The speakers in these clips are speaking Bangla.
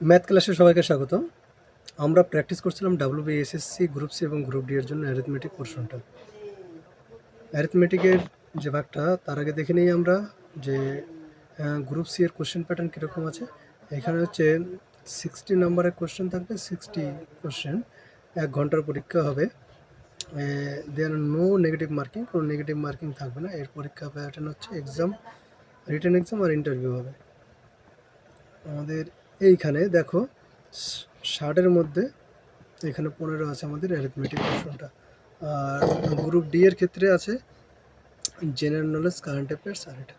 ম্যাথ ক্লাসে সবাইকে স্বাগত আমরা প্র্যাকটিস করছিলাম ডাব্লিউবি এসএসসি গ্রুপ সি এবং গ্রুপ ডি এর জন্য অ্যারিথমেটিক পোর্শনটা অ্যারিথমেটিকের যে ভাগটা, তার আগে দেখে নিই আমরা যে গ্রুপ সি এর কোশ্চেন প্যাটার্ন কীরকম আছে। এখানে হচ্ছে সিক্সটি নাম্বারের কোশ্চেন থাকবে সিক্সটি কোশ্চেন এক ঘণ্টার পরীক্ষা হবে। দেন নো নেগেটিভ মার্কিং কোনো নেগেটিভ মার্কিং থাকবে না। এর পরীক্ষা প্যাটার্ন হচ্ছে এক্সাম রিটার্ন এক্সাম আর ইন্টারভিউ হবে। আমাদের এইখানে দেখো, ষাটের মধ্যে এখানে পনেরো আছে আমাদের অ্যারিথমেটিক পোর্শনটা আর গ্রুপ ডি এর ক্ষেত্রে আছে জেনারেল নলেজ কারেন্ট অ্যাফেয়ার্স আর এটা।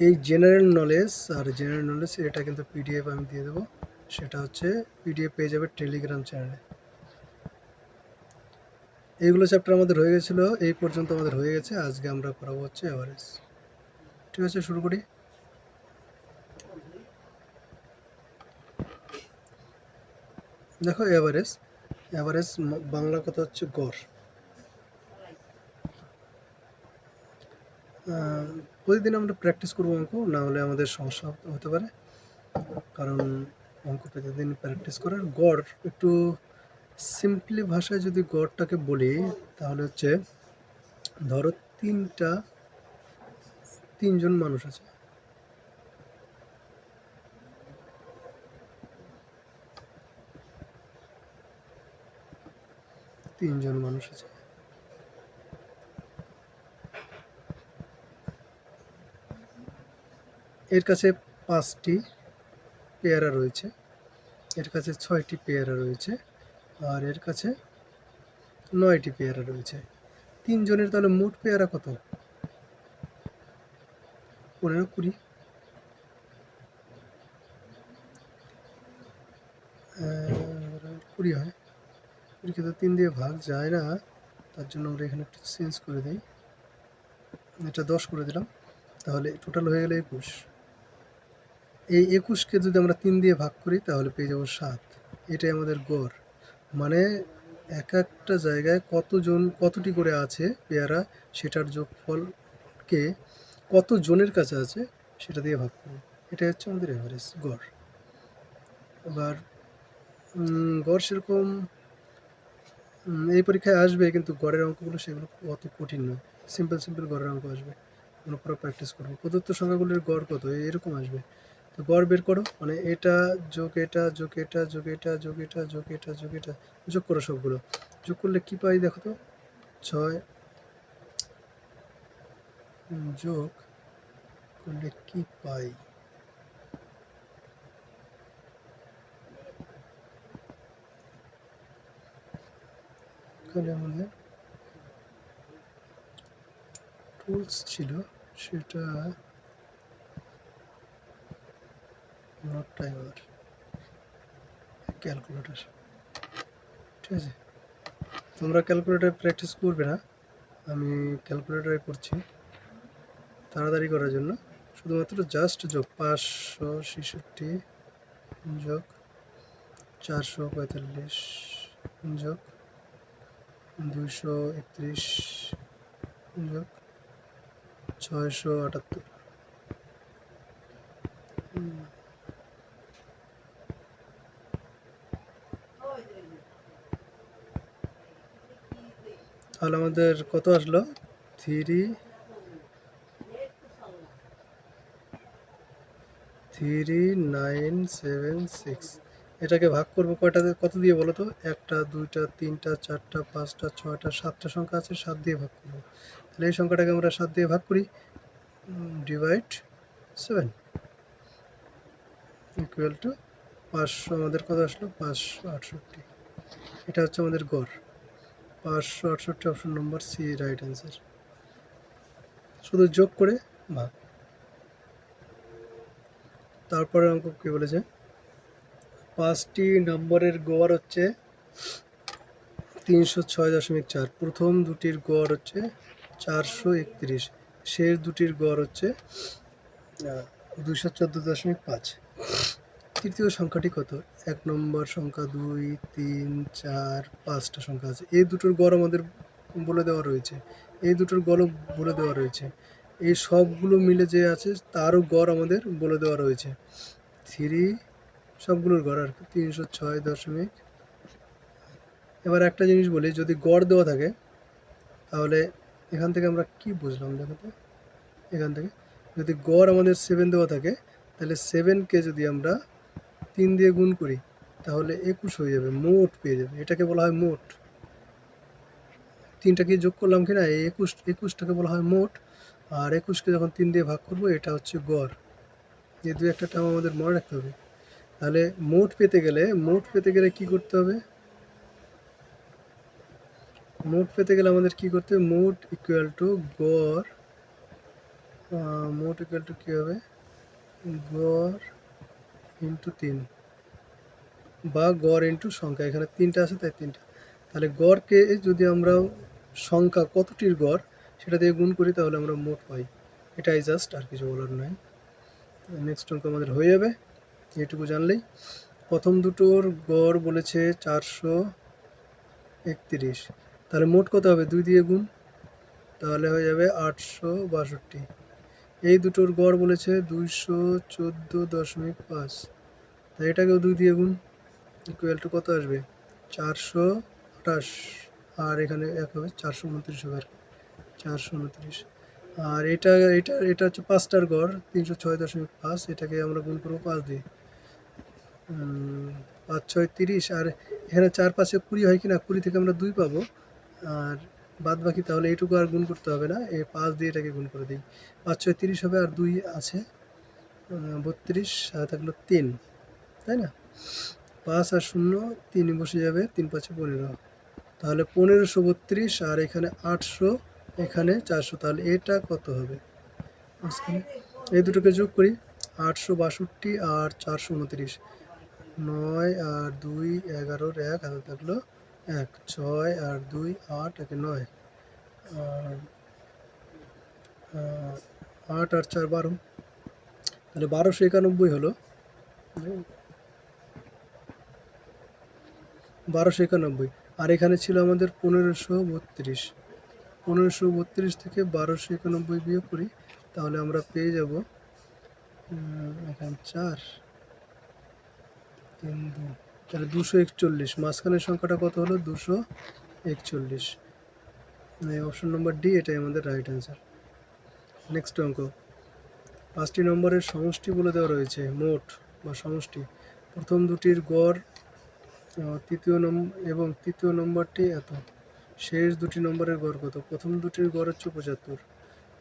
এই জেনারেল নলেজ আর জেনারেল নলেজ এটা কিন্তু পিডিএফ আমি দিয়ে দেবো। সেটা হচ্ছে পিডিএফ পেয়ে যাবে টেলিগ্রাম চ্যানেলে এইগুলো চ্যাপ্টার আমাদের হয়ে গেছিল, এই পর্যন্ত আমাদের হয়ে গেছে। আজকে আমরা করাবো হচ্ছে অ্যাভারেজ ঠিক আছে, শুরু করি। দেখো এভারেজ এভারেজ বাংলা কথা হচ্ছে গড়। প্রতিদিন আমরা প্র্যাকটিস করব অঙ্ক, না হলে আমাদের সমস্যা হতে পারে। কারণ অঙ্ক প্রতিদিন প্র্যাকটিস করার গড়, একটু সিম্পলি ভাষায় যদি গড়টাকে বলি, তাহলে হচ্ছে, ধরো তিনটা, তিনজন মানুষ আছে। তিনজন মানুষ আছে। এর কাছে পাঁচটি পেয়ারা রয়েছে, এর কাছে ছয়টি পেয়ারা রয়েছে আর এর কাছে নয়টি পেয়ারা রয়েছে। তিনজনের তাহলে মোট পেয়ারা কত? পনেরো, কুড়ি আহ, কুড়ি হয় তো তিন দিয়ে ভাগ যায় না, তার জন্য আমরা এখানে একটু চেঞ্জ করে দিই। এটা দশ করে দিলাম, তাহলে টোটাল হয়ে গেলে একুশ। এই একুশকে যদি আমরা তিন দিয়ে ভাগ করি, তাহলে পেয়ে যাব সাত। এটাই আমাদের গড়। মানে এক একটা জায়গায় কতজন, কতটি করে আছে পেয়ারা, সেটার যোগফলকে কত জনের কাছে আছে, সেটা দিয়ে ভাগ করব। এটাই হচ্ছে আমাদের এভারেজ গড়। এবার গড় সেরকম এই পরীক্ষায় আসবে, কিন্তু গড়ের অঙ্কগুলো সেগুলো অত কঠিন নয়। সিম্পল সিম্পল গড়ের অঙ্ক আসবে। আমরা পুরো প্র্যাকটিস করব। প্রদত্ত সংখ্যাগুলির গড় কত? এরকম আসবে। তো গড় বের করো। মানে এটা যোগ এটা যোগ এটা যোগ এটা যোগ এটা যোগ এটা যোগ এটা। যোগ করো সবগুলো। যোগ করলে কি পাই দেখো তো? ছয় যোগ করলে কি পাই? এখানে আমাদের টুলস ছিল, সেটা নট টাইমার ক্যালকুলেটর ঠিক আছে? তোমরা ক্যালকুলেটার প্র্যাকটিস করবে না। আমি ক্যালকুলেটরে করছি তাড়াতাড়ি করার জন্য। শুধুমাত্র জাস্ট যোগ পাঁচশো ছেষট্টি যোগ চারশো পঁয়তাল্লিশ যোগ দুশো একত্রিশ যোগ ছয়শো আটাত্তর। তাহলে আমাদের কত আসলো? Three three nine seven six. এটাকে ভাগ করব কয়টা কত দিয়ে বলো তো? একটা, দুইটা, তিনটা, চারটা, পাঁচটা, ছয়টা, সাতটা সংখ্যা আছে, সাত দিয়ে ভাগ করব। তাহলে এই সংখ্যাটাকে আমরা সাত দিয়ে ভাগ করি। ডিভাইড সেভেন ইকুয়াল টু পাঁচশো, আমাদের কত আসলো? পাঁচশো আটষট্টি। এটা হচ্ছে আমাদের গড়। পাঁচশো আটষট্টি option number C right answer শুধু যোগ করে ভাগ। তারপরে অঙ্ক কী বলেছে? পাঁচটি নম্বরের গড় হচ্ছে তিনশো ছয় দশমিক চার। প্রথম দুটির গড় হচ্ছে চারশো একত্রিশ। শেষ দুটির গড় হচ্ছে দুশো চোদ্দ দশমিক পাঁচ। তৃতীয় সংখ্যাটি কত? এক নম্বর সংখ্যা দুই, তিন, চার, পাঁচটা সংখ্যা আছে। এই দুটোর গড় আমাদের বলে দেওয়া রয়েছে। এই দুটোর গড়ও বলে দেওয়া রয়েছে। এই সবগুলো মিলে যে আছে, তারও গড় আমাদের বলে দেওয়া রয়েছে। থ্রি সবগুলোর গড় আর কি, তিনশো ছয় দশমিক। এবার একটা জিনিস বলি, যদি গড় দেওয়া থাকে, তাহলে এখান থেকে আমরা কি বুঝলাম দেখো তো? এখান থেকে। যদি গড় আমাদের সেভেন দেওয়া থাকে, তাহলে সেভেনকে যদি আমরা তিন দিয়ে গুণ করি, তাহলে একুশ হয়ে যাবে, মোট পেয়ে যাবে। এটাকে বলা হয় মোট। তিনটাকে যোগ করলাম কি না এই একুশ, একুশটাকে বলা হয় মোট। আর একুশকে যখন তিন দিয়ে ভাগ করব, এটা হচ্ছে গড়। এই দু একটা টার্ম আমাদের মনে রাখতে হবে। তাহলে মোট পেতে গেলে, মোট পেতে গেলে কি করতে হবে? মোট পেতে গেলে আমাদের কি করতে হবে? মোট ইকুয়াল টু গড় মোট ইকুয়াল টু কী হবে? গড় ইন্টু তিন বা গড় ইন্টু সংখ্যা। এখানে তিনটা আছে, তাই তিনটা। তাহলে গড়কে যদি আমরা সংখ্যা কতটির গড়, সেটা দিয়ে গুণ করি, তাহলে আমরা মোট পাই। এটাই জাস্ট আর কিছু বলার নয় নেক্সট অঙ্ক আমাদের হয়ে যাবে। এটুকু জানলেই? প্রথম দুটোর গড় বলেছে চারশো একত্রিশ। তাহলে মোট কত হবে? দুই দিয়ে গুণ। তাহলে হয়ে যাবে আটশো বাষট্টি। এই দুটোর গড় বলেছে দুইশো চোদ্দ দশমিক পাঁচ। তাই এটাকেও দুই দিয়ে গুণ। ইকুয়াল টু কত আসবে? চারশো আঠাশ। আর এখানে এক হবে চারশো উনত্রিশ হবে আর কি। চারশো উনত্রিশ। আর এটা এটা এটা হচ্ছে পাঁচটার গড়, তিনশো ছয় দশমিক পাঁচ। এটাকে আমরা গুণ করব পাঁচ দিয়ে। পাঁচ, ছয়, তিরিশ, আর এখানে চার পাঁচে কুড়ি হয় কি না কুড়ি থেকে আমরা দুই পাবো। আর বাদ বাকি তাহলে এইটুকু আর গুণ করতে হবে না এই পাঁচ দিয়ে এটাকে গুণ করে দিই। পাঁচ, ছয়, তিরিশ হবে আর দুই আছে। বত্রিশ আর থাকল তিন, তাই না? পাঁচ আর শূন্য, তিন বসে যাবে, তিন পাঁচে পনেরো। তাহলে পনেরোশো বত্রিশ, আর এখানে আটশো, এখানে চারশো। তাহলে এটা কত হবে? এই দুটোকে যোগ করি, আটশো বাষট্টি আর চারশো উনত্রিশ। নয় আর দুই এগারোর এক, হাতে থাকল এক। ছয় আর দুই আট, একে নয়। আর আট আর চার বারো। তাহলে বারোশো একানব্বই হলো। বারোশো একানব্বই। আর এখানে ছিল আমাদের পনেরোশো বত্রিশ। পনেরোশো বত্রিশ থেকে বারোশো একানব্বই বিয়োগ করি, তাহলে আমরা পেয়ে যাব এখানে চার। তিন তাহলে দুশো একচল্লিশ। মাঝখানের সংখ্যাটা কত হলো? দুশো একচল্লিশ। অপশন নম্বর ডি এটাই আমাদের রাইট অ্যান্সার নেক্সট অঙ্ক। পাঁচটি নম্বরের সমষ্টি বলে দেওয়া রয়েছে, মোট বা সমষ্টি। প্রথম দুটির গড় তৃতীয় নম্বর এবং তৃতীয় নম্বরটি এত। শেষ দুটি নম্বরের গড় কত? প্রথম দুটির গড় হচ্ছে পঁচাত্তর।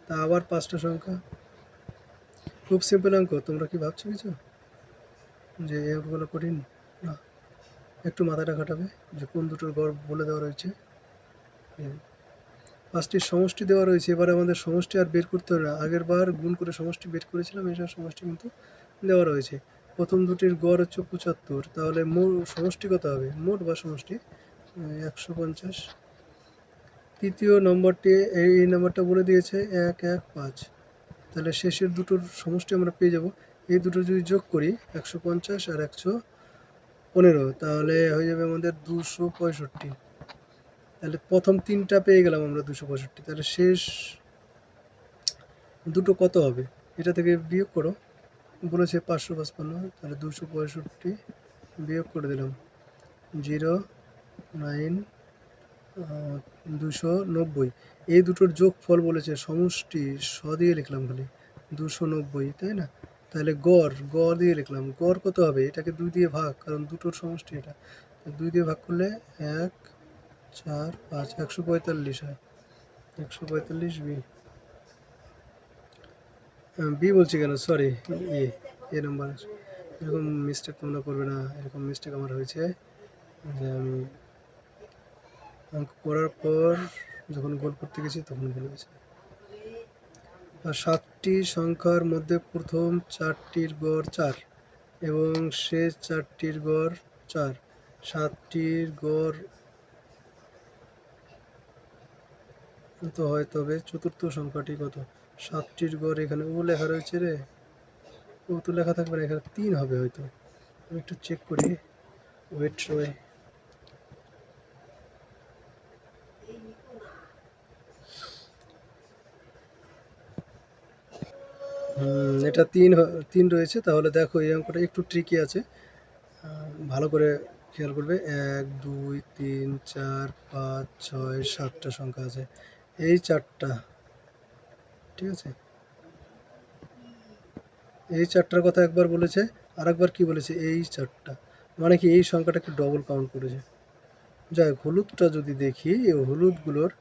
তা আবার পাঁচটা সংখ্যা। খুব সিম্পল অঙ্ক, তোমরা কি ভাবছ কিছু? যে অঙ্কগুলো কঠিন, না। একটু মাথাটা খাটাবে যে কোন দুটোর গড় বলে দেওয়া রয়েছে। পাঁচটির সমষ্টি দেওয়া রয়েছে। এবারে আমাদের সমষ্টি আর বের করতে হবে না। আগের বার গুণ করে সমষ্টি বের করেছিলাম, এসব সমষ্টি কিন্তু দেওয়া রয়েছে। প্রথম দুটির গড় হচ্ছে পঁচাত্তর। তাহলে মোট সমষ্টি কত হবে? মোট বা সমষ্টি? একশো পঞ্চাশ। তৃতীয় নম্বরটি এই নম্বরটা বলে দিয়েছে, এক এক, পাঁচ। তাহলে শেষের দুটোর সমষ্টি আমরা পেয়ে যাব। এই দুটো যদি যোগ করি, একশো পঞ্চাশ আর একশো পনেরো, তাহলে হয়ে যাবে আমাদের দুশো পঁয়ষট্টি। তাহলে প্রথম তিনটা পেয়ে গেলাম আমরা দুশো পঁয়ষট্টি। তাহলে শেষ দুটো কত হবে? এটা থেকে বিয়োগ করো। বলেছে পাঁচশো পাঁচপান্ন, তাহলে দুশো পঁয়ষট্টি বিয়োগ করে দিলাম। জিরো, নাইন দুশো নব্বই। এই দুটোর যোগ ফল বলেছে সমষ্টি স দিয়ে লিখলাম খালি, দুশো নব্বই, তাই না? তাহলে গড় গড় দিয়ে লিখলাম। গড় কত হবে? এটাকে দুই দিয়ে ভাগ, কারণ দুটোর সমষ্টি এটা। দুই দিয়ে ভাগ করলে এক, চার, পাঁচ, একশো পঁয়তাল্লিশ হয়। একশো পঁয়তাল্লিশ বি। বি বলছি কেন? সরি এ এ নাম্বার এরকম মিস্টেক তোমরা করবে না। এরকম মিস্টেক আমার হয়েছে যে আমি অঙ্ক করার পর যখন গোল করতে গেছি তখন ভুলে সাতটি সংখ্যার মধ্যে প্রথম চারটির গড় চার এবং শেষ চারটির গড় চার। সাতটির গড় তো হয় তবে চতুর্থ সংখ্যাটি কত? সাতটির গড় এখানে ও লেখা রয়েছে রে। ও তো লেখা থাকবে না, এখানে তিন হবে হয়তো। আমি একটু চেক করি। ওয়েট ওয়ে এটা তিন তিন রয়েছে, তাহলে দেখো এই অঙ্কটা একটু ট্রিকি আছে। ভালো করে খেয়াল করবে, এক, দুই, তিন, চার, পাঁচ, ছয়, সাতটা সংখ্যা আছে। এই চারটা, ঠিক আছে? এই চারটার কথা একবার বলেছে আর একবার কী বলেছে? এই চারটা। মানে কি, এই সংখ্যাটাকে ডবল কাউন্ট করেছে। যাই হলুদটা যদি দেখি, এই হলুদগুলোর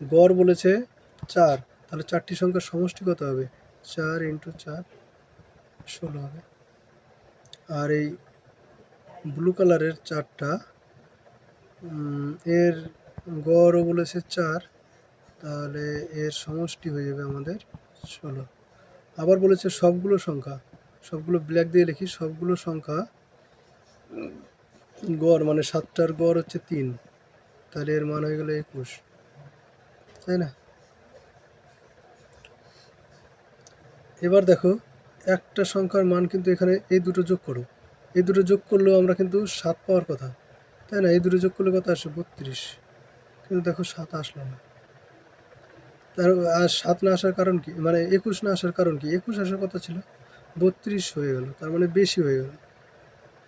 গড় বলেছে চার, তাহলে চারটি সংখ্যার সমষ্টি কত হবে? চার ইন্টু চার, ষোলো হবে। আর এই ব্লু কালারের চারটা এর গড়ও বলেছে চার, তাহলে এর সমষ্টি হয়ে যাবে আমাদের ষোলো। আবার বলেছে সবগুলো সংখ্যা, সবগুলো ব্ল্যাক দিয়ে লিখি, সবগুলো সংখ্যা গড় মানে সাতটার গড় হচ্ছে তিন, তাহলে এর মান হয়ে গেল একুশ, তাই না? এবার দেখো, একটা সংখ্যার মান কিন্তু এখানে এই দুটো যোগ করো। এই দুটো যোগ করলেও আমরা কিন্তু সাত পাওয়ার কথা। তাই না? এই দুটো যোগ করলে কত আসে? বত্রিশ। কিন্তু দেখো, সাত আসলো না। তার আর সাত না আসার কারণ কি? মানে একুশ না আসার কারণ কি? একুশ আসার কথা ছিল, বত্রিশ হয়ে গেল। তার মানে বেশি হয়ে গেল।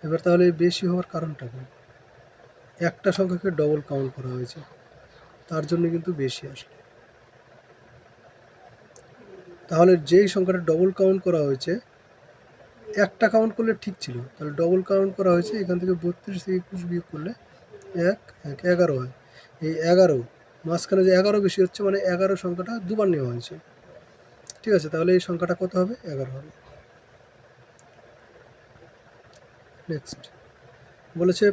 এবার তাহলে বেশি হওয়ার কারণটা কি? একটা সংখ্যাকে ডবল কাউন্ট করা হয়েছে। তার জন্য কিন্তু বেশি আসলো। তাহলে যেই সংখ্যাটা ডবল কাউন্ট করা হয়েছে, একটা কাউন্ট করলে ঠিক ছিল। তাহলে ডবল কাউন্ট করা হয়েছে, এখান থেকে বত্রিশ থেকে একুশ বিয়োগ করলে এক এক, এগারো হয়। এই এগারো, মাঝখানে যে এগারো বেশি হচ্ছে মানে এগারো সংখ্যাটা দুবার নেওয়া হয়েছে। ঠিক আছে, তাহলে এই সংখ্যাটা কত হবে? এগারো হবে। নেক্সট বলেছে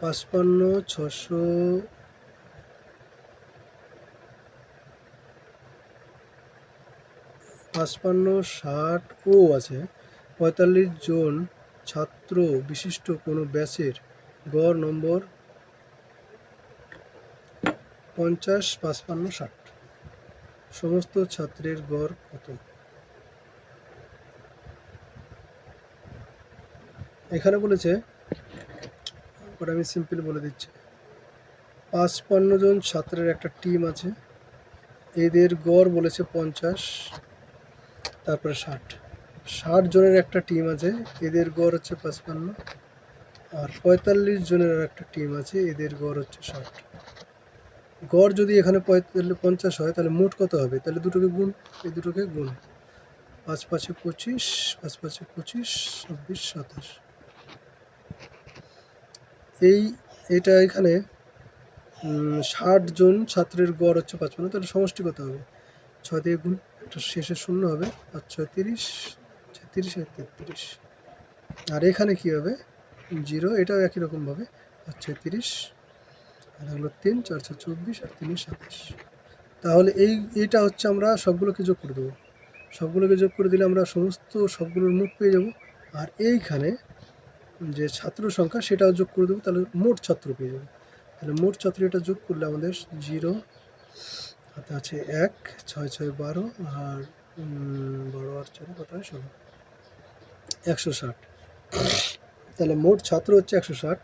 পাঁচপান্ন, ছশো পাঁচপান্ন, ষাট ও আছে। পঁয়তাল্লিশ জন ছাত্র বিশিষ্ট কোনো ব্যাচের গড় নম্বর পঞ্চাশ, পাঁচপান্ন, ষাট। সমস্ত ছাত্রের গড় কত? এখানে বলেছে ওটা আমি সিম্পল বলে দিচ্ছি। পাঁচপান্ন জন ছাত্রের একটা টিম আছে। এদের গড় বলেছে পঞ্চাশ তারপরে ষাট। ষাট জনের একটা টিম আছে, এদের গড় হচ্ছে পাঁচপান্ন। আর পঁয়তাল্লিশ জনের একটা টিম আছে, এদের গড় হচ্ছে ষাট। গড় যদি এখানে পঞ্চাশ হয়, তাহলে মোট কত হবে? তাহলে দুটোকে গুণ, এই দুটোকে গুণ। পাঁচ পাঁচে পঁচিশ, পাঁচ পাঁচে পঁচিশ, ছাব্বিশ, সাতাশ। এই, এটা এখানে ষাট জন ছাত্রের গড় হচ্ছে পাঁচপান্ন, তাহলে সমষ্টি কত হবে? ছয় দিয়ে গুণ। একটা শেষে শূন্য হবে। আর ছয়, তিরিশ আর তেত্রিশ। আর এখানে কি হবে? জিরো, এটাও একই রকম রকমভাবে আর ছত্রিশ আর হলো তিন চারশো চব্বিশ আর তিন, সাতাশ। তাহলে এই, এইটা হচ্ছে আমরা সবগুলোকে যোগ করে দেবো। সবগুলোকে যোগ করে দিলে আমরা সমস্ত সবগুলোর মোট পেয়ে যাব। আর এইখানে যে ছাত্র সংখ্যা, সেটাও যোগ করে দেবো। তাহলে মোট ছাত্র পেয়ে যাব। তাহলে মোট ছাত্র এটা যোগ করলে আমাদের জিরো হাতে আছে এক, ছয় ছয়, বারো আর বারো আর ছয় কত হয়? ষোলো। একশো ষাট। তাহলে মোট ছাত্র হচ্ছে একশো ষাট।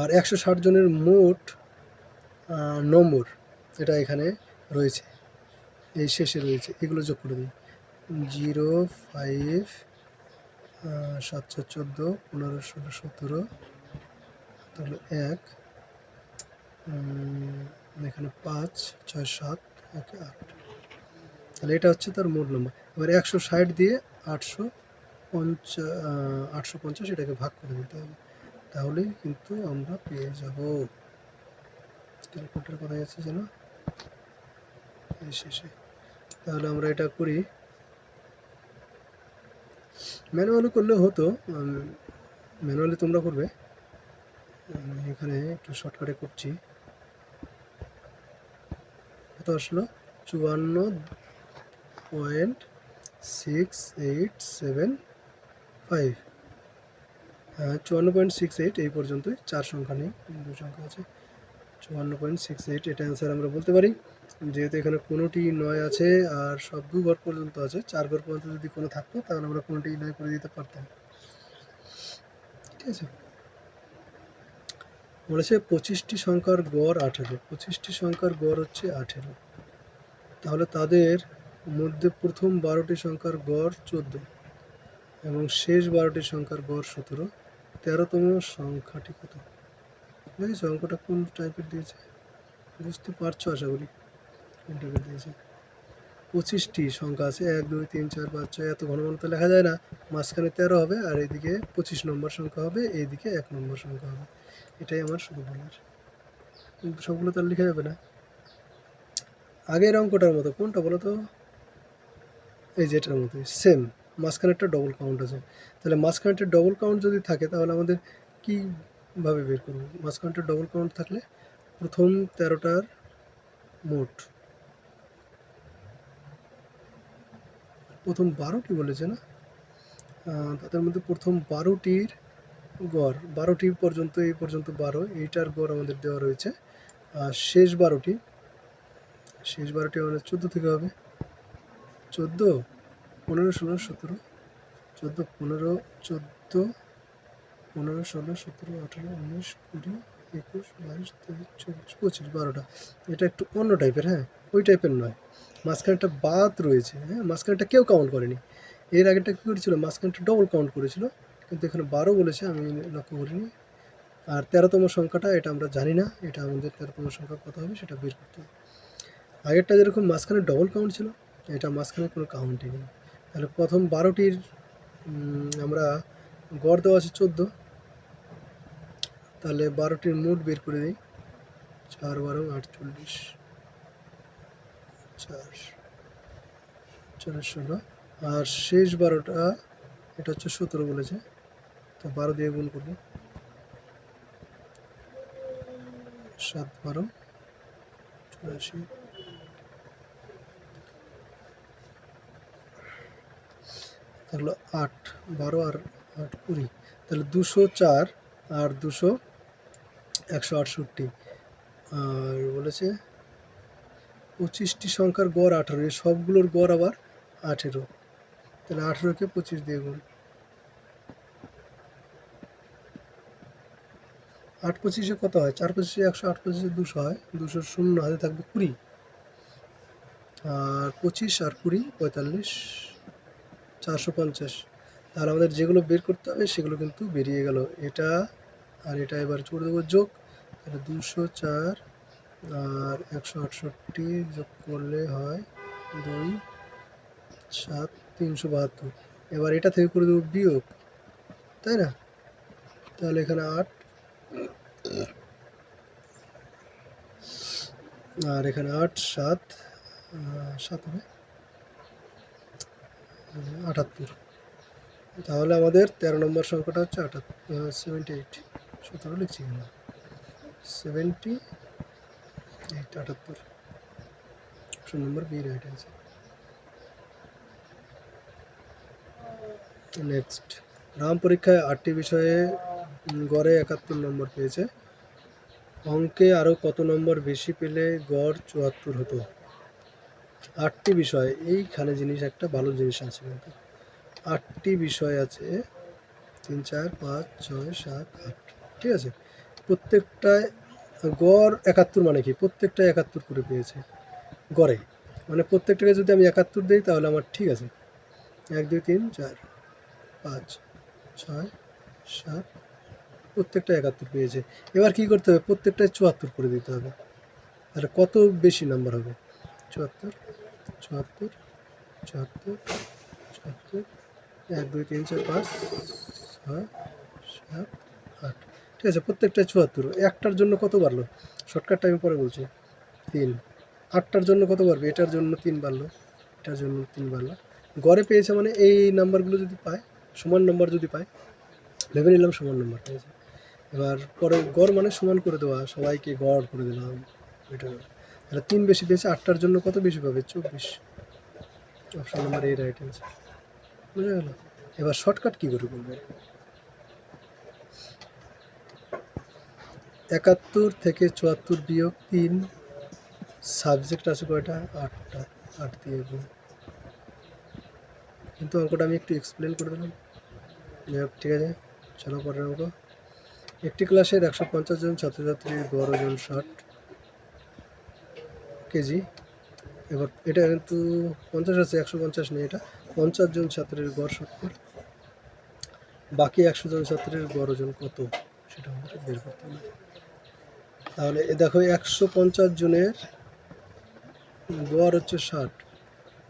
আর একশো ষাট জনের মোট নম্বর এটা এখানে রয়েছে। এই শেষে রয়েছে। এগুলো যোগ করে দিই জিরো, ফাইভ সাতশো চোদ্দ, পনেরো, ষোলো, সতেরো, তাহলে এক এখানে পাঁচ, ছয়, সাত, এক আট। তাহলে এটা হচ্ছে তার মোট নম্বর এবার একশো ষাট দিয়ে আটশো পঞ্চা আটশো পঞ্চাশ এটাকে ভাগ করে দিতে হবে। তাহলেই কিন্তু আমরা পেয়ে যাব। ক্যালকুলেটার কোথায় আছে যেন? শেষে। তাহলে আমরা এটা করি। ম্যানুয়ালি করলে হতো ম্যানুয়ালি তোমরা করবে। এখানে একটু শর্টকাটে করছি। আসলো। চুয়ান্ন point six eight seven five চুয়ান্ন পয়েন্ট সিক্স এইট এই পর্যন্তই। চার সংখ্যা নেই দু সংখ্যা আছে। চুয়ান্ন পয়েন্ট সিক্স এইট এটা অ্যান্সার আমরা বলতে পারি। যেহেতু এখানে কোনোটি নয় আছে আর সব দু ঘর পর্যন্ত আছে, চার ঘর পর্যন্ত যদি কোনো থাকতো, তাহলে আমরা কোনোটি নয় করে দিতে পারতাম। ঠিক আছে? বলেছে পঁচিশটি সংখ্যার গড় আঠেরো, পঁচিশটি সংখ্যার গড় হচ্ছে আঠেরো। তাহলে তাদের মধ্যে প্রথম বারোটি সংখ্যার গড় চোদ্দ এবং শেষ বারোটি সংখ্যার গড় সতেরো। তেরোতম সংখ্যাটি কত? দেখেছ অঙ্কটা কোন টাইপের দিয়েছে? বুঝতে পারছ আশা করি? দিয়েছে? পঁচিশটি সংখ্যা আছে, এক, দুই, তিন, চার, পাঁচ, ছয়, এত ঘন ঘন তো লেখা যায় না। মাঝখানে তেরো হবে, আর এইদিকে পঁচিশ নম্বর সংখ্যা হবে, এইদিকে এক নম্বর সংখ্যা হবে। এটাই আমার শুধু বলার। সবগুলো তো আর লেখা যাবে না। আগের অঙ্কটার মতো, কোনটা বলো তো? এই যেটার মতো সেম মাঝখানে একটা ডবল কাউন্ট আছে। তাহলে মাঝখানে একটা ডবল কাউন্ট যদি থাকে, তাহলে আমাদের কীভাবে বের করব? মাঝখানে একটা ডবল কাউন্ট থাকলে প্রথম তেরোটার মোট প্রথম বারোটি বলেছে না? তাদের মধ্যে প্রথম বারোটির গড়, বারোটি পর্যন্ত, এই পর্যন্ত বারো, এইটার গড় আমাদের দেওয়া রয়েছে। আর শেষ বারোটি শেষ বারোটি আমাদের চোদ্দ থেকে হবে। চোদ্দ, পনেরো, ষোলো, সতেরো, চোদ্দ, পনেরো চোদ্দ, পনেরো, ষোলো, সতেরো, আঠেরো, উনিশ, কুড়ি একুশ, বাইশ, তেইশ, চব্বিশ, পঁচিশ, বারোটা। এটা একটু অন্য টাইপের হ্যাঁ? ওই টাইপের নয়। মাঝখানটা বাদ রয়েছে হ্যাঁ? মাঝখানটা কেউ কাউন্ট করেনি। এর আগেটা কী করেছিল? মাঝখানটা ডবল কাউন্ট করেছিল। কিন্তু এখানে বারো বলেছে, আমি লক্ষ্য করিনি। আর তেরোতম সংখ্যাটা, এটা আমরা জানি না। এটা আমাদের তেরোতম সংখ্যা কত হবে, সেটা বের করতে হবে। আগেরটা যেরকম মাঝখানে ডবল কাউন্ট ছিল, এটা মাঝখানে কোনো কাউন্টই নেই। তাহলে প্রথম বারোটির আমরা গড় দেওয়া আছে চোদ্দ। তাহলে বারোটির মোট বের করে দিই চার বারো আটচল্লিশ। চার ষোলো। আর শেষ বারোটা, এটা হচ্ছে সতেরো বলেছে। তো বারো দিয়ে গুণ করব সাত বারো চুরাশি। তাহলে আট, বারো আর আট কুড়ি। তাহলে দুশো চার আর দুশো একশো আটষট্টি। আর বলেছে পঁচিশটি সংখ্যার গড় আঠারো, এই সবগুলোর গড় আবার আঠেরো। তাহলে আঠেরোকে পঁচিশ দিয়ে গুণ। আট পঁচিশে কত হয়? চার পঁচিশে একশো, আট পঁচিশে দুশো হয়। দুশো শূন্য হাতে থাকবে কুড়ি। আর পঁচিশ আর কুড়ি পঁয়তাল্লিশ, চারশো পঞ্চাশ। তাহলে আমাদের যেগুলো বের করতে হবে, সেগুলো কিন্তু বেরিয়ে গেল। এটা আর এটা এবার করে দেবো যোগ। দুশো চার আর একশো আটষট্টি যোগ করলে হয় দুই সাত তিনশো বাহাত্তর। এবার এটা থেকে করে দেবো বিয়োগ, তাই না? তাহলে এখানে আট আর এখানে আট, সাত সাত হবে? আটাত্তর। তাহলে আমাদের তেরো নম্বর সংখ্যাটা হচ্ছে আটাত্তর সেভেন্টি এইট সতেরো লিখছি কেন সেভেন্টি, এইট আটাত্তর। Option number B right next Ram পরীক্ষায় আটটি বিষয়ে গড়ে একাত্তর নম্বর পেয়েছে। অঙ্কে আরও কত নম্বর বেশি পেলে গড় চুয়াত্তর হতো? আটটি বিষয়। এইখানে জিনিস একটা ভালো জিনিস আছে কিন্তু। আটটি বিষয় আছে। তিন, চার, পাঁচ, ছয়, সাত, আট। ঠিক আছে? প্রত্যেকটায় গড় একাত্তর মানে কি? প্রত্যেকটা একাত্তর করে পেয়েছে গড়ে। মানে প্রত্যেকটাকে যদি আমি একাত্তর দিই, তাহলে আমার ঠিক আছে। এক, দুই, তিন, চার, পাঁচ, ছয়, সাত, প্রত্যেকটা একাত্তর পেয়েছে। এবার কি করতে হবে? প্রত্যেকটায় চুয়াত্তর করে দিতে হবে। তাহলে কত বেশি নাম্বার হবে? চুয়াত্তর চুয়াত্তর চুয়াত্তর চুয়াত্তর, এক, দুই, তিন, চার, পাঁচ, ছয়, সাত, আট। ঠিক আছে প্রত্যেকটা চুয়াত্তর। একটার জন্য কত বাড়লো? শর্টকাটটা আমি পরে বলছি। তিন। আটটার জন্য কত বাড়বে? এটার জন্য তিন বাড়লো। এটার জন্য তিন বাড়লো। গড়ে পেয়েছে মানে এই নাম্বারগুলো যদি পায়, সমান নাম্বার যদি পায়, ভেবে নিলাম সমান নাম্বার পেয়েছে এবার পরে গড় মানে সমান করে দেওয়া, সবাইকে গড় করে দিলাম ওইটা তাহলে তিন বেশি পেয়েছে, আটটার জন্য কত বেশি পাবে? চব্বিশ। অপশন নাম্বার এই রাইট অ্যান্সার। বুঝা গেল? এবার শর্টকাট কী করে করবে? একাত্তর থেকে চুয়াত্তর বিয়োগ তিন সাবজেক্ট আছে কয়টা? আটটা, আট দিয়ে গুণ। কিন্তু অঙ্কটা আমি একটু এক্সপ্লেন করে দিলাম। ঠিক আছে, চলো পরের অঙ্ক। একটি ক্লাসের একশো পঞ্চাশ জন ছাত্রছাত্রীর গড় ওজন ষাট কেজি। এবার এটা কিন্তু পঞ্চাশ আছে, একশো পঞ্চাশ নেই এটা। পঞ্চাশ জন ছাত্রের গড় সত্তর, বাকি একশো জন ছাত্রের গড় ওজন কত? সেটা আমাদের বের করতে হবে। তাহলে দেখো একশো পঞ্চাশ জনের গড় হচ্ছে ষাট।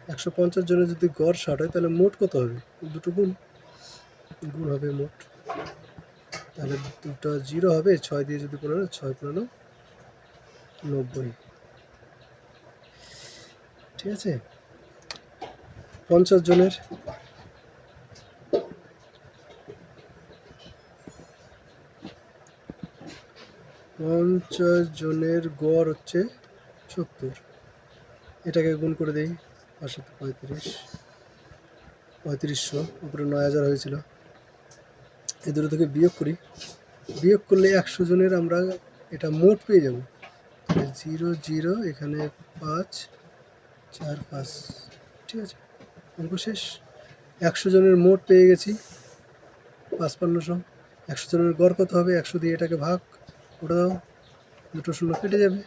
একশো পঞ্চাশ জনের যদি গড় ষাট হয়, তাহলে মোট কত হবে? দুটো গুণ। গুণ হবে মোট। তাহলে দুটো জিরো হবে, ছয় দিয়ে যদি পনেরো, ছয় পনেরো নব্বই। ঠিক আছে? পঞ্চাশ জনের পঞ্চাশ জনের গড় হচ্ছে সত্তর। এটাকে গুণ করে দেই পাঁচশো পঁয়ত্রিশ। পঁয়ত্রিশশো, উপরে নয় হাজার হয়েছিল। এই দুটো থেকে বিয়োগ করি। বিয়োগ করলে একশো জনের আমরা এটা মোট পেয়ে যাব। জিরো জিরো, এখানে পাঁচ, চার, পাঁচ, ঠিক আছে? অঙ্ক শেষ। একশো জনের মোট পেয়ে গেছি। পাঁচপান্নশো। একশো জনের গড় কত হবে? একশো দিয়ে এটাকে ভাগ দাও। দুটো শূন্য কেটে যাবে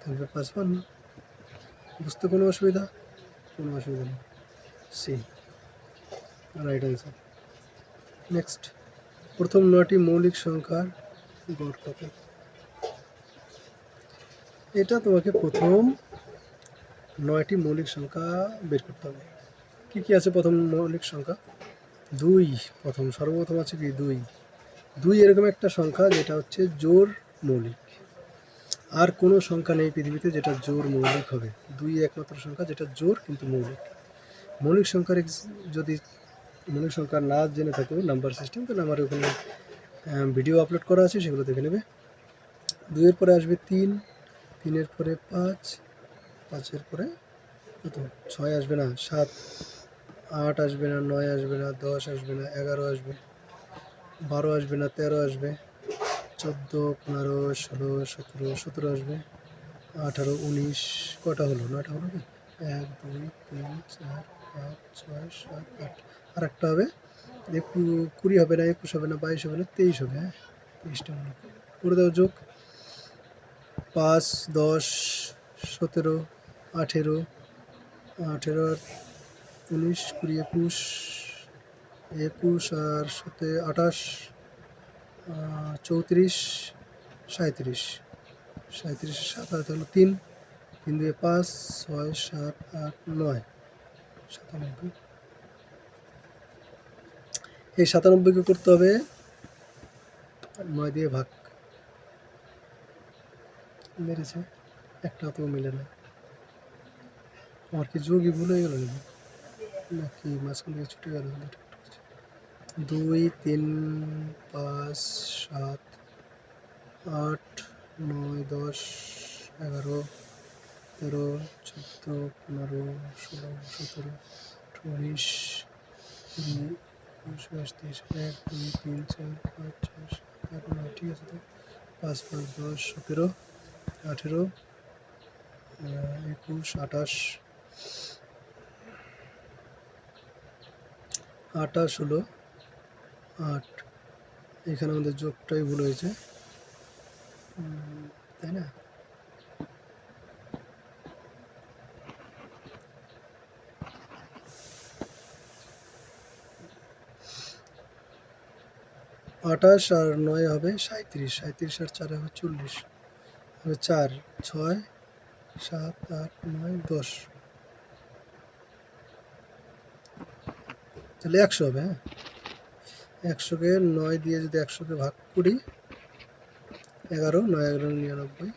থাকবে পাঁচপান্ন বুঝতে কোনো অসুবিধা? কোনো অসুবিধা নেই। সি রাইট অ্যান্সার নেক্সট প্রথম নয়টি মৌলিক সংখ্যার গড় কত? এটা তোমাকে প্রথম নয়টি মৌলিক সংখ্যা বের করতে হবে। কী কী আছে প্রথম মৌলিক সংখ্যা? দুই। প্রথম সর্বপ্রথম আছে কি? দুই। দুই এরকম একটা সংখ্যা যেটা হচ্ছে জোর মৌলিক। আর কোনো সংখ্যা নেই পৃথিবীতে যেটা জোর মৌলিক হবে। দুই একমাত্র সংখ্যা যেটা জোর কিন্তু মৌলিক। মৌলিক সংখ্যার যদি মৌলিক সংখ্যা না জেনে থাকো নাম্বার সিস্টেম তাহলে আমার ওখানে ভিডিও আপলোড করা আছে, সেগুলো দেখে নেবে। দুইয়ের পরে আসবে তিন, তিনের পরে পাঁচ, পাঁচের পরে কত? ছয় আসবে না, সাত, আট আসবে না, নয় আসবে না, দশ আসবে না, এগারো আসবে। বারো আসবে না, তেরো আসবে। চোদ্দ, পনেরো, ষোলো, সতেরো সতেরো আসবে। আঠারো, উনিশ, কটা হলো? নটা হলো কি? এক, দুই, তিন, চার, পাঁচ, ছয়, সাত, আট। আর একটা হবে? একটু কুড়ি হবে না, একুশ হবে না, বাইশ হবে না, তেইশ হবে হ্যাঁ? তেইশটা মনে করো। দাও যোগ। পাঁচ, দশ, সতেরো, আঠেরো আঠেরো, উনিশ, কুড়ি, একুশ একুশ আর সাথে আঠাশ চৌত্রিশ সাঁত্রিশ সাঁত্রিশ সাত, আট হলো তিন। তিন দুয়ে পাঁচ, ছয়, সাত, আট, নয়। সাতানব্বই। এই সাতানব্বইকে করতে হবে নয় দিয়ে ভাগ। মেরেছে। একটা তো মিলে না। আমার কি যোগই ভুল গেল নাকি মাঝখান থেকে ছুটে গেল। দুই, তিন, পাঁচ, সাত, আট, নয়, দশ, এগারো, তেরো, চোদ্দ, পনেরো, ষোলো, সতেরো, উনিশ, কুড়ি, একুশ এক, দুই, তিন, চার, পাঁচ, ছয়, সাত, আট, নয়, ঠিক আছে তো? পাঁচ পাঁচ, দশ, সতেরো, আঠেরো একুশ, আঠাশ আঠাশ হলো আট। এখানে আমাদের যোগটাই ভুল হয়েছে। তাই না? আঠাশ আর নয় হবে সাঁত্রিশ সাঁত্রিশ আর চার হবে চল্লিশ। হবে চার, ছয়, সাত, আট, নয়, দশ। তাহলে একশো হবে হ্যাঁ? একশোকে নয় দিয়ে যদি একশোকে ভাগ করি, এগারো, নয়, এগারো, নিরানব্বই।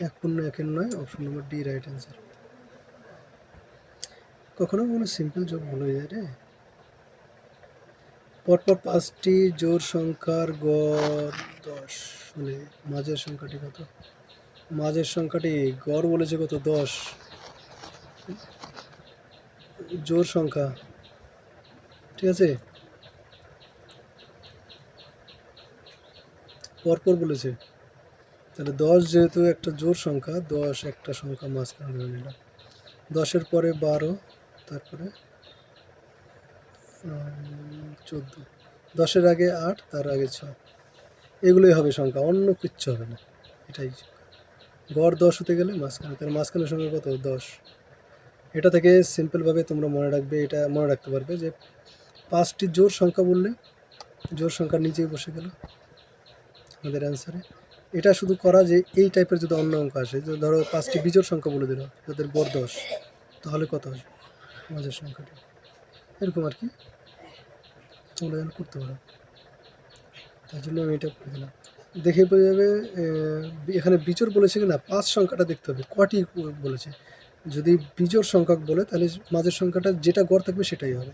এক পূর্ণ একের নয় option number D right answer কখনো কখনো সিম্পল যোগ ভুল হয়ে যায় রে। পরপর পাঁচটি জোর সংখ্যার গড় দশ হলে মাঝের সংখ্যাটি কত? মাঝের সংখ্যাটি গড় বলেছে কত? দশ। জোর সংখ্যা ঠিক আছে? পরপর বলেছে। তাহলে দশ যেহেতু একটা জোর সংখ্যা, দশ একটা সংখ্যা মাঝখানে ধরে নিলাম। দশের পরে বারো, তারপরে চোদ্দ। দশের আগে আট, তার আগে ছয় এগুলোই হবে সংখ্যা, অন্য কিচ্ছু হবে না। এটাই গড় দশ হতে গেলে মাঝখানে, তাহলে মাঝখানের সংখ্যা কত? দশ। এটা থেকে সিম্পলভাবে তোমরা মনে রাখবে, এটা মনে রাখতে পারবে যে পাঁচটি জোর সংখ্যা বললে, জোর সংখ্যা নিচেই বসে গেল আমাদের অ্যান্সারে এটা শুধু করা যে এই টাইপের যদি অন্য অঙ্ক আসে ধরো পাঁচটি বিজোড় সংখ্যা বলে দিল, যাদের গড় দশ, তাহলে কত আসবে মাঝের সংখ্যাটি। এরকম আর কি। তোমরা যেন করতে পারো। তার জন্য আমি এটা করে দিলাম। দেখে বোঝা যাবে এখানে বিজোড় বলেছে কি না পাঁচ সংখ্যাটা দেখতে হবে, কটি বলেছে। যদি বিজোড় সংখ্যক বলে, তাহলে মাঝের সংখ্যাটা যেটা গড় থাকবে সেটাই হবে।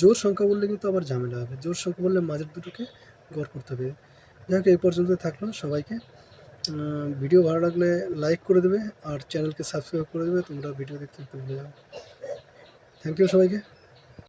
জোর সংখ্যা বললে কিন্তু আবার ঝামেলা হবে। জোর সংখ্যা বললে মাঝের দুটোকে গড় করতে হবে। যাই হোক, এই পর্যন্ত থাকল সবাইকে। ভিডিও ভালো লাগলে লাইক করে দেবে আর চ্যানেলকে সাবস্ক্রাইব করে দেবে। তোমরা ভিডিও দেখতে দেখতে ভুলে যাও। থ্যাংক ইউ সবাইকে।